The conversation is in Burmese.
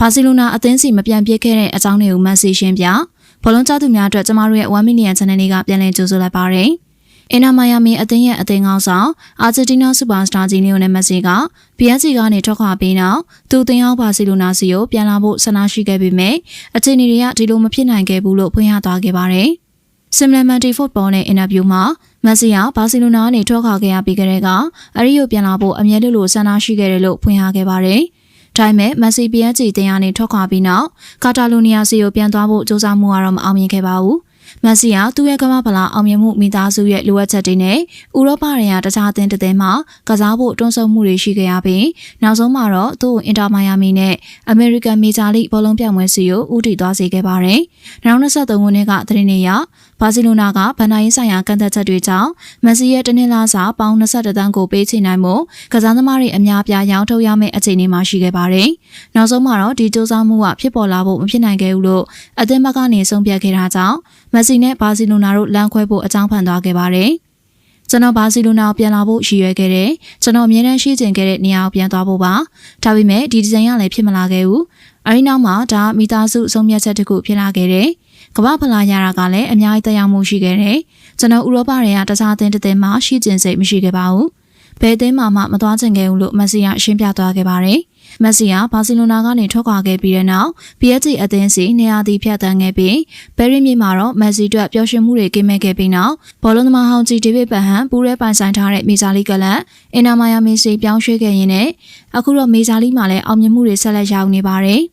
ဘာစီလိုနာအသင်းစီမပြန်ပြစ်ခဲ့တဲ့အကြောင်းတွေကိုမက်ဆေ့ရှင်းပြဘောလုံးကြားသူများအတွက်ကျမတို့ရဲ့1 million channel လေးကပြန်လည်ကြိုဆိုလိုက်ပါတယ်။အင်နာမိုင်ယာမီအသင်းရဲ့အသင်းကောင်းဆောင်အာဂျင်တီးနားစူပါစတာဂျီနီယိုနဲ့မက်ဆီက PSG ကနေထွက်ခွာပြီးနောက်သူအသင်းရောက်ဘာစီလိုနာစီကိုပြန်လာဖို့ဆန္ဒရှိခဲ့ပေမဲ့အခြေအနေတွေကဒီလိုမဖြစ်နိုင်ခဲ့ဘူးလို့ဖွင့်ရသွားခဲ့ပါတယ်။ Similarity Football နဲ့အင်တာဗျူးမှာမက်ဆီကဘာစီလိုနာကနေထွက်ခွာခဲ့ရပြီးကြတဲ့ကအရီယိုပြန်လာဖို့အမြဲတလို့ဆန္ဒရှိခဲ့တယ်လို့ဖွင့်ရခဲ့ပါတယ်။ ဒါပေမဲ့မက်ဆီ PSG တင်ရနေထွက်ခွာပြီးနောက်ကာတာလိုနီယာစီကိုပြန်သွားဖို့စ조사မှုကတော့မအောင်မြင်ခဲ့ပါဘူး။ မက်ဆီကသူ့ရဲ့ကမ္ဘာဖလားအောင်မြင်မှုမိသားစုရဲ့လိုအပ်ချက်တွေနဲ့ဥရောပရန်ကတခြားအသင်းတစ်သင်းမှကစားဖို့တွန်းဆုတ်မှုတွေရှိခဲ့ရပြီးနောက်ဆုံးမှာတော့သူ့ကိုအင်တာမိုင်ယာမီနဲ့အမေရိကန်မေဂျာလိဘောလုံးပြိုင်ပွဲစီကိုဦးတည်သွားစေခဲ့ပါတယ်။2023ခုနှစ်ကသတင်းတွေအရဘာစီလိုနာကဗန်ဒါယင်းဆိုင်ရာကန့်သက်ချက်တွေကြောင့်မက်ဆီရဲ့တနင်္လာစာပေါင်း22တန်းကိုပေးချေနိုင်မှုကစားသမားတွေအများပြားရောင်းထုတ်ရမယ့်အခြေအနေမှာရှိခဲ့ပါတယ်။နောက်ဆုံးမှာတော့ဒီစူးစမ်းမှုကဖြစ်ပေါ်လာဖို့မဖြစ်နိုင်ခဲ့ဘူးလို့အသင်းဘက်ကနေဆုံးဖြတ်ခဲ့တာကြောင့်မက်ဆီနဲ့ဘာစီလိုနာတို့လမ်းခွဲဖို့အကြောင်းဖန်သွားခဲ့ပါတယ်။ကျွန်တော်ဘာစီလိုနာကိုပြန်လာဖို့ရည်ရွယ်ခဲ့တယ်။ကျွန်တော်အမြဲတမ်းရှိချင်ခဲ့တဲ့နေရာကိုပြန်သွားဖို့ပါ။ဒါပေမဲ့ဒီဒီဇိုင်းကလည်းဖြစ်မလာခဲ့ဘူး။အဲဒီနောက်မှာဒါမိသားစုဆုံးဖြတ်ချက်တစ်ခုဖြစ်လာခဲ့တယ်။ကမ္ဘာဖလားရတာကလည်းအများကြီးတက်ရောက်မှုရှိခဲ့တယ်။ကျွန်တော်ဥရောပတွေကတခြားအသင်းတစ်သင်းမှရှိကျင်စိတ်မရှိခဲ့ပါဘူး။ဘယ်အသင်းမှမမသွားချင်ခဲ့ဘူးလို့မက်ဆီကရှင်းပြသွားခဲ့ပါတယ်။ မက်ဆီကဘာစီလိုနာကနေထွက်ခွာခဲ့ပြီးတဲ့နောက် PSG အသင်းစီနေရာတီဖြတ်တန်းခဲ့ပြီးဘယ်ရီမြေမှာတော့မက်ဆီအတွက်ပျော်ရွှင်မှုတွေကင်းမဲ့ခဲ့ပြီးနောက်ဘောလုံးသမားဟောင်းကြီးဒေးဗစ်ဘန်ဟန်ပူးရဲပိုင်ဆိုင်ထားတဲ့မေဂျာလီကလပ်အင်နာမိုင်ယာမီစီပြောင်းရွှေ့ခဲ့ရင်းနဲ့အခုတော့မေဂျာလီမှာလည်းအောင်မြင်မှုတွေဆက်လက်ရအောင်နေပါတယ်။